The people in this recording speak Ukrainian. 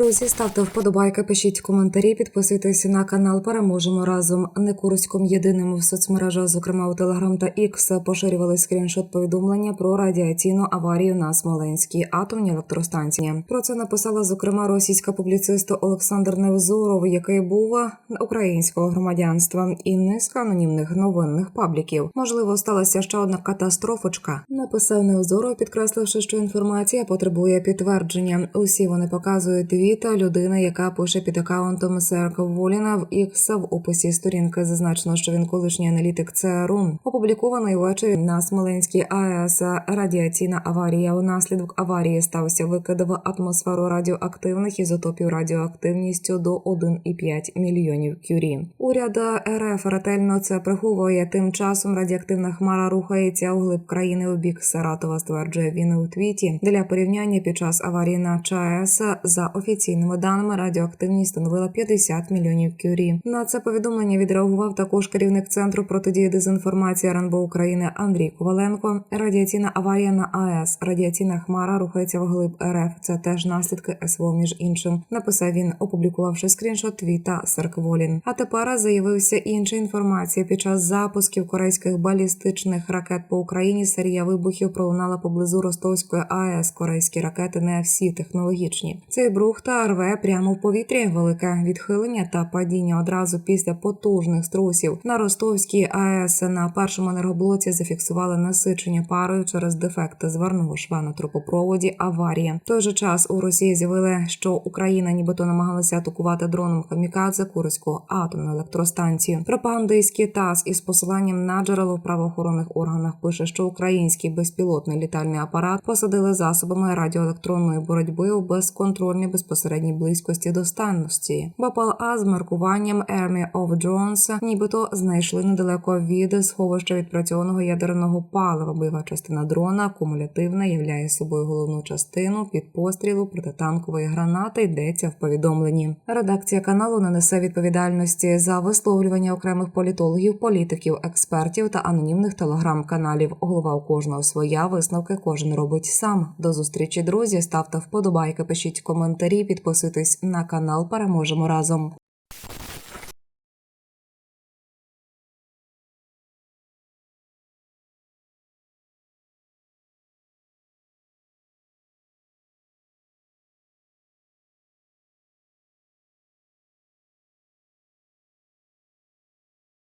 Друзі, ставте вподобайки, пишіть коментарі, підписуйтесь на канал. Переможемо разом. Не Курськом єдиним в соцмережах, зокрема у Телеграм та X, поширювали скріншот повідомлення про радіаційну аварію на Смоленській атомній електростанції. Про це написала зокрема російська публіцист Олександр Невзоров, який був українського громадянства, і низка анонімних новинних пабліків. Можливо, сталася ще одна катастрофочка. Написав Невзоров, підкресливши, що інформація потребує підтвердження. Усі вони показують твіт людини, яка пише під акаунтом Серка Воліна в X в описі сторінки. Зазначено, що він колишній аналітик ЦРУ. Опублікований ввечері на Смоленській АЕС радіаційна аварія. Унаслідок аварії стався викид в атмосферу радіоактивних ізотопів радіоактивністю до 1,5 мільйонів кюрі. Уряд РФ ретельно це приховує. Тим часом радіоактивна хмара рухається у глиб країни у бік Саратова. Стверджує він у твіті. Для порівняння під час аварії на ЧАЕС за офіційними даними радіоактивність становила 50 мільйонів кюрі. На це повідомлення відреагував також керівник центру протидії дезінформації РНБО України Андрій Коваленко. Радіаційна аварія на АЕС. Радіаційна хмара рухається вглиб РФ. Це теж наслідки СВО, між іншим. Написав він, опублікувавши скріншот твіта Серкволін. А тепер заявився інша інформація. Під час запусків корейських балістичних ракет по Україні серія вибухів пролунала поблизу Ростовської АЕС. Корейські ракети не всі технологічні. Цей брух та рве прямо в повітрі. Велике відхилення та падіння одразу після потужних струсів. На Ростовській АЕС на першому енергоблоці зафіксували насичення парою через дефекти зварного шва на трубопроводі. Аварія. В той же час у Росії з'явили, що Україна нібито намагалася атакувати дроном камікадзе Курську атомну електростанцію. Пропагандистський ТАСС із посиланням на джерело в правоохоронних органах пише, що український безпілотний літальний апарат посадили засобами радіоелектронної боротьби у безконтрольній безпосередній близькості до станності. БПЛА з маркуванням Army of Drones нібито знайшли недалеко від сховища відпрацьованого ядерного палива. Бойова частина дрона кумулятивна являє собою головну частину під пострілу протитанкової гранати. Йдеться в повідомленні. Редакція каналу не несе відповідальності за висловлювання окремих політологів, політиків, експертів та анонімних телеграм-каналів. Голова у кожного своя висновки кожен робить сам. До зустрічі, друзі. Ставте вподобайки, пишіть коментарі, підписуйтесь на канал. Переможемо разом.